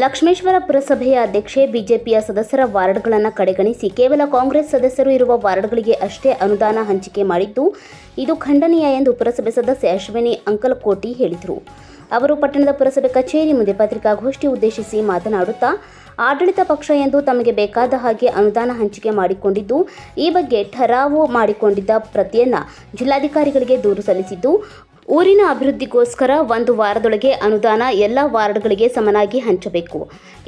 ಲಕ್ಷ್ಮೇಶ್ವರ ಪುರಸಭೆಯ ಅಧ್ಯಕ್ಷೆ, ಬಿಜೆಪಿಯ ಸದಸ್ಯರ ವಾರ್ಡ್ಗಳನ್ನು ಕಡೆಗಣಿಸಿ ಕೇವಲ ಕಾಂಗ್ರೆಸ್ ಸದಸ್ಯರು ಇರುವ ವಾರ್ಡ್ಗಳಿಗೆ ಅಷ್ಟೇ ಅನುದಾನ ಹಂಚಿಕೆ ಮಾಡಿದ್ದು, ಇದು ಖಂಡನೀಯ ಎಂದು ಪುರಸಭೆ ಸದಸ್ಯ ಅಶ್ವಿನಿ ಅಂಕಲಕೋಟಿ ಹೇಳಿದರು. ಅವರು ಪಟ್ಟಣದ ಪುರಸಭೆ ಕಚೇರಿ ಮುಂದೆ ಪತ್ರಿಕಾಗೋಷ್ಠಿ ಉದ್ದೇಶಿಸಿ ಮಾತನಾಡುತ್ತಾ, ಆಡಳಿತ ಪಕ್ಷ ಎಂದು ತಮಗೆ ಬೇಕಾದ ಹಾಗೆ ಅನುದಾನ ಹಂಚಿಕೆ ಮಾಡಿಕೊಂಡಿದ್ದು, ಈ ಬಗ್ಗೆ ಠರಾವು ಮಾಡಿಕೊಂಡಿದ್ದ ಪ್ರತಿಯನ್ನ ಜಿಲ್ಲಾಧಿಕಾರಿಗಳಿಗೆ ದೂರು ಸಲ್ಲಿಸಿದ್ದು ಊರಿನ ಅಭಿವೃದ್ಧಿಗೋಸ್ಕರ ಒಂದು ವಾರದೊಳಗೆ ಅನುದಾನ ಎಲ್ಲ ವಾರ್ಡ್ಗಳಿಗೆ ಸಮನಾಗಿ ಹಂಚಬೇಕು.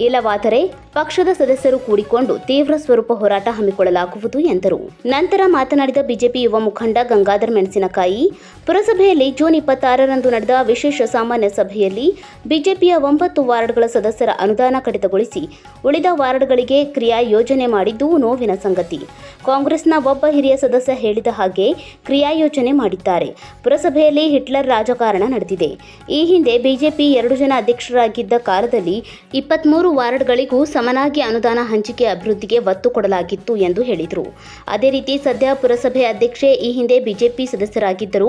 ಇಲ್ಲವಾದರೆ ಪಕ್ಷದ ಸದಸ್ಯರು ಕೂಡಿಕೊಂಡು ತೀವ್ರ ಸ್ವರೂಪ ಹೋರಾಟ ಹಮ್ಮಿಕೊಳ್ಳಲಾಗುವುದು ಎಂದರು. ನಂತರ ಮಾತನಾಡಿದ ಬಿಜೆಪಿ ಯುವ ಮುಖಂಡ ಗಂಗಾಧರ್ ಮೆಣಸಿನಕಾಯಿ, ಪುರಸಭೆಯಲ್ಲಿ ಜೂನ್ ಇಪ್ಪತ್ತಾರರಂದು ನಡೆದ ವಿಶೇಷ ಸಾಮಾನ್ಯ ಸಭೆಯಲ್ಲಿ ಬಿಜೆಪಿಯ ಒಂಬತ್ತು ವಾರ್ಡ್ಗಳ ಸದಸ್ಯರ ಅನುದಾನ ಕಡಿತಗೊಳಿಸಿ ಉಳಿದ ವಾರ್ಡ್ಗಳಿಗೆ ಕ್ರಿಯಾ ಯೋಜನೆ ಮಾಡಿದ್ದು ನೋವಿನ ಸಂಗತಿ. ಕಾಂಗ್ರೆಸ್ನ ಒಬ್ಬ ಹಿರಿಯ ಸದಸ್ಯ ಹೇಳಿದ ಹಾಗೆ ಕ್ರಿಯಾ ಯೋಜನೆ ಮಾಡಿದ್ದಾರೆ. ಪುರಸಭೆಯಲ್ಲಿ ಹಿಟ್ಲರ್ ರಾಜಕಾರಣ ನಡೆದಿದೆ. ಈ ಹಿಂದೆ ಬಿಜೆಪಿ ಎರಡು ಜನ ಅಧ್ಯಕ್ಷರಾಗಿದ್ದ ಕಾಲದಲ್ಲಿ ಇಪ್ಪತ್ಮೂರು ವಾರ್ಡ್ಗಳಿಗೂ ಸಮನಾಗಿ ಅನುದಾನ ಹಂಚಿಕೆ ಅಭಿವೃದ್ಧಿಗೆ ಒತ್ತು ಕೊಡಲಾಗಿತ್ತು ಎಂದು ಹೇಳಿದರು. ಅದೇ ರೀತಿ ಸದ್ಯ ಪುರಸಭೆ ಅಧ್ಯಕ್ಷೆ ಈ ಹಿಂದೆ ಬಿಜೆಪಿ ಸದಸ್ಯರಾಗಿದ್ದರು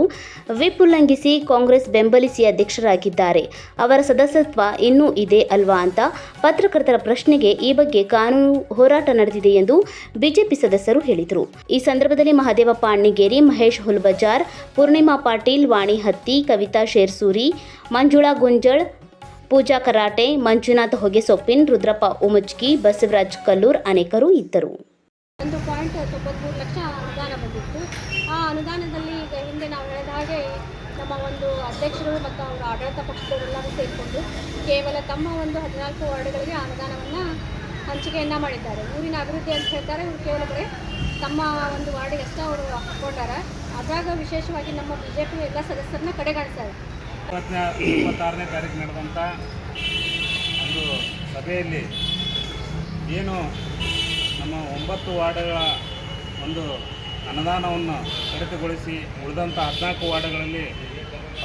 ವಿಪ್ ಉಲ್ಲಂಘಿಸಿ ಕಾಂಗ್ರೆಸ್ ಬೆಂಬಲಿಸಿ ಅಧ್ಯಕ್ಷರಾಗಿದ್ದಾರೆ. ಅವರ ಸದಸ್ಯತ್ವ ಇನ್ನೂ ಇದೆ ಅಲ್ವಾ ಅಂತ ಪತ್ರಕರ್ತರ ಪ್ರಶ್ನೆಗೆ ಈ ಬಗ್ಗೆ ಕಾನೂನು ಹೋರಾಟ ನಡೆದಿದೆ ಎಂದು ಬಿಜೆಪಿ ಸದಸ್ಯರು ಹೇಳಿದರು. ಈ ಸಂದರ್ಭದಲ್ಲಿ ಮಹಾದೇವ ಪಾಣಿಗೇರಿ, ಮಹೇಶ್ ಹುಲ್ಬಜಾರ್, ಪೂರ್ಣಿಮಾ ಪಾಟೀಲ್, ವಾಣಿ ಹತ್ತಿ, ಕವಿತಾ ಶೇರ್ಸೂರಿ, ಮಂಜುಳಾ ಗುಂಜಳ್, ಪೂಜಾ ಕರಾಟೆ, ಮಂಜುನಾಥ್ ಹೊಗೆಸೊಪ್ಪಿನ್ ರುದ್ರಪ್ಪ ಉಮಜ್ಗಿ ಬಸವರಾಜ್ ಕಲ್ಲೂರ್ ಅನೇಕರು ಇದ್ದರು. ಒಂದು ಪಾಯಿಂಟ್ ತೊಂಬತ್ಮೂರು ಲಕ್ಷ ಅನುದಾನ ಬಂದಿತ್ತು. ಆ ಅನುದಾನದಲ್ಲಿ ಈಗ ಹಿಂದೆ ನಾವು ಹೇಳಿದ ಹಾಗೆ ನಮ್ಮ ಒಂದು ಅಧ್ಯಕ್ಷರು ಮತ್ತು ಅವರ ಆಡಳಿತ ಪಕ್ಷದವರೆಲ್ಲರೂ ಸೇರಿಕೊಂಡು ಕೇವಲ ತಮ್ಮ ಒಂದು ಹದಿನಾಲ್ಕು ವಾರ್ಡ್ಗಳಿಗೆ ಅನುದಾನವನ್ನು ಹಂಚಿಕೆಯನ್ನು ಮಾಡಿದ್ದಾರೆ. ಊರಿನ ಅಭಿವೃದ್ಧಿ ಅಂತ ಹೇಳ್ತಾರೆ. ಇವರು ಕೇವಲ ಬರೀ ತಮ್ಮ ಒಂದು ವಾರ್ಡಿಗೆ ಅಷ್ಟೇ ಅವರು ಹಾಕ್ಕೊಂಡಾರೆ ಅದ್ರಾಗ ವಿಶೇಷವಾಗಿ ನಮ್ಮ ಬಿಜೆಪಿ ಎಲ್ಲ ಸದಸ್ಯರನ್ನ ಕಡೆಗಣಿಸ್ತಾರೆ. ಇಪ್ಪತ್ತಾರನೇ ತಾರೀಕು ನಡೆದಂಥ ಒಂದು ಸಭೆಯಲ್ಲಿ ಏನು ನಮ್ಮ ಒಂಬತ್ತು ವಾರ್ಡ್ಗಳ ಒಂದು ಅನುದಾನವನ್ನು ಕಡಿತಗೊಳಿಸಿ ಉಳಿದಂಥ ಹದಿನಾಲ್ಕು ವಾರ್ಡ್ಗಳಲ್ಲಿ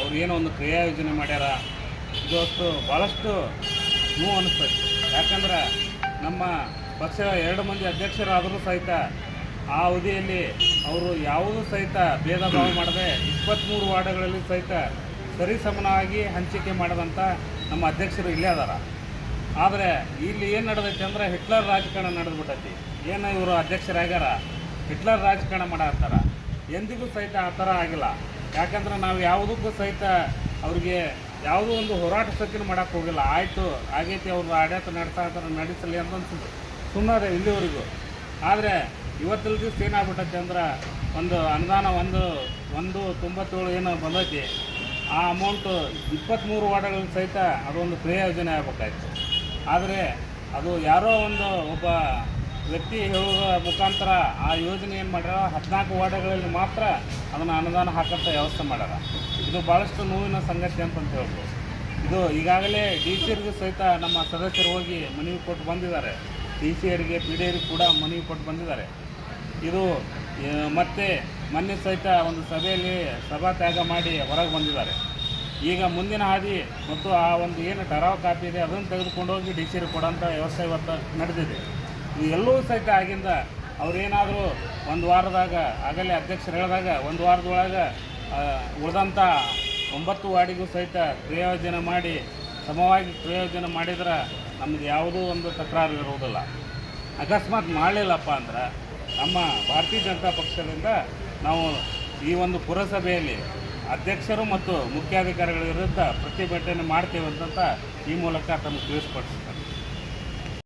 ಅವ್ರು ಏನೋ ಒಂದು ಕ್ರಿಯಾ ಯೋಜನೆ ಮಾಡ್ಯಾರ. ಇವತ್ತು ಭಾಳಷ್ಟು ನೋವು ಅನಿಸ್ತದೆ. ಯಾಕಂದ್ರೆ ನಮ್ಮ ಪಕ್ಷ ಎರಡು ಮಂದಿ ಅಧ್ಯಕ್ಷರಾದರೂ ಸಹಿತ ಆ ಅವಧಿಯಲ್ಲಿ ಅವರು ಯಾವುದೂ ಸಹಿತ ಭೇದ ಭಾವ ಮಾಡದೆ ಇಪ್ಪತ್ತ್ಮೂರು ವಾರ್ಡ್ಗಳಲ್ಲಿ ಸಹಿತ ಸರಿಸಮನಾಗಿ ಹಂಚಿಕೆ ಮಾಡಿದಂಥ ನಮ್ಮ ಅಧ್ಯಕ್ಷರು ಇಲ್ಲೇ ಅದಾರ. ಆದರೆ ಇಲ್ಲಿ ಏನು ನಡೆದೈತೆ ಅಂದರೆ ಹಿಟ್ಲರ್ ರಾಜಕಾರಣ ನಡೆದ್ಬಿಟ್ಟೈತಿ ಏನು ಇವರು ಅಧ್ಯಕ್ಷರಾಗ್ಯಾರ? ಹಿಟ್ಲರ್ ರಾಜಕಾರಣ ಮಾಡತ್ತಾರ ಎಂದಿಗೂ ಸಹಿತ ಆ ಥರ ಆಗಿಲ್ಲ. ಯಾಕಂದ್ರೆ ನಾವು ಯಾವುದಕ್ಕೂ ಸಹಿತ ಅವ್ರಿಗೆ ಯಾವುದೋ ಒಂದು ಹೋರಾಟ ಸಕ್ಕಿನ ಮಾಡೋಕ್ಕೆ ಹೋಗಿಲ್ಲ. ಆಯಿತು, ಆಗೈತಿ ಅವರು ಆಡಳಿತ ಇರ್ತಾರೆ ನಡೆಸಲಿ ಅಂತ ಸುಮ್ಮನೆ ಇಲ್ಲಿವರೆಗೂ. ಆದರೆ ಇವತ್ತಿನ ದಿವಸ ಏನಾಗ್ಬಿಟ್ಟೈತೆ ಅಂದ್ರೆ ಒಂದು ಅನುದಾನ ಒಂದು ಒಂದು ತೊಂಬತ್ತೇಳು ಏನು ಬಂದೈತಿ. ಆ ಅಮೌಂಟು ಇಪ್ಪತ್ತ್ಮೂರು ವಾರ್ಡ್ಗಳ ಸಹಿತ ಅದೊಂದು ಪ್ರಯೋಜನೆ ಯೋಜನೆ ಆಗಬೇಕಾಯ್ತು. ಆದರೆ ಅದು ಯಾರೋ ಒಂದು ಒಬ್ಬ ವ್ಯಕ್ತಿ ಹೇಳುವ ಮುಖಾಂತರ ಆ ಯೋಜನೆ ಏನು ಮಾಡ್ಯಾರ? ಹದಿನಾಲ್ಕು ವಾರ್ಡ್ಗಳಲ್ಲಿ ಮಾತ್ರ ಅದನ್ನು ಅನುದಾನ ಹಾಕೋಂಥ ವ್ಯವಸ್ಥೆ ಮಾಡ್ಯಾರ. ಇದು ಭಾಳಷ್ಟು ನೋವಿನ ಸಂಗತಿ ಅಂತಂತ ಹೇಳ್ಬೋದು. ಇದು ಈಗಾಗಲೇ ಡಿ ಸಿರ್ಗೂ ಸಹಿತ ನಮ್ಮ ಸದಸ್ಯರು ಹೋಗಿ ಮನವಿ ಕೊಟ್ಟು ಬಂದಿದ್ದಾರೆ. ಡಿ ಸಿ ಅವರಿಗೆ ಪಿ ಡಿ ಅವರಿಗೆ ಕೂಡ ಮನವಿ ಕೊಟ್ಟು ಬಂದಿದ್ದಾರೆ. ಇದು ಮತ್ತೆ ಮೊನ್ನೆ ಸಹಿತ ಒಂದು ಸಭೆಯಲ್ಲಿ ಸಭಾತ್ಯಾಗ ಮಾಡಿ ಹೊರಗೆ ಬಂದಿದ್ದಾರೆ. ಈಗ ಮುಂದಿನ ಹಾದಿ ಮತ್ತು ಆ ಒಂದು ಏನು ಟರಾವ್ ಕಾಪಿ ಇದೆ, ಅದನ್ನು ತೆಗೆದುಕೊಂಡು ಹೋಗಿ ಡಿ ಸಿ ಕೊಡೋಂಥ ವ್ಯವಸ್ಥೆ ಇವತ್ತು ನಡೆದಿದೆ. ಎಲ್ಲವೂ ಸಹಿತ ಆಗಿಂದ ಅವರೇನಾದರೂ ಒಂದು ವಾರದಾಗ, ಆಗಲೇ ಅಧ್ಯಕ್ಷರು ಹೇಳಿದಾಗ, ಒಂದು ವಾರದೊಳಗೆ ಉಳಿದಂಥ ಒಂಬತ್ತು ವಾರ್ಡಿಗೂ ಸಹಿತ ಪ್ರಯೋಜನ ಮಾಡಿ, ಸಮವಾಗಿ ಪ್ರಯೋಜನ ಮಾಡಿದ್ರೆ ನಮ್ಗೆ ಯಾವುದೂ ಒಂದು ತಕರಾರು ಇರುವುದಿಲ್ಲ ಅಕಸ್ಮಾತ್ ಮಾಡಲಿಲ್ಲಪ್ಪ ಅಂದ್ರೆ ನಮ್ಮ ಭಾರತೀಯ ಜನತಾ ಪಕ್ಷದಿಂದ ನಾವು ಈ ಒಂದು ಪುರಸಭೆಯಲ್ಲಿ ಅಧ್ಯಕ್ಷರು ಮತ್ತು ಮುಖ್ಯಾಧಿಕಾರಿಗಳ ವಿರುದ್ಧ ಪ್ರತಿಭಟನೆ ಮಾಡ್ತೇವೆ ಅಂತ ಈ ಮೂಲಕ ತಮಗೆ ತಿಳಿಸ್ಪಡಿಸ್ತಾರೆ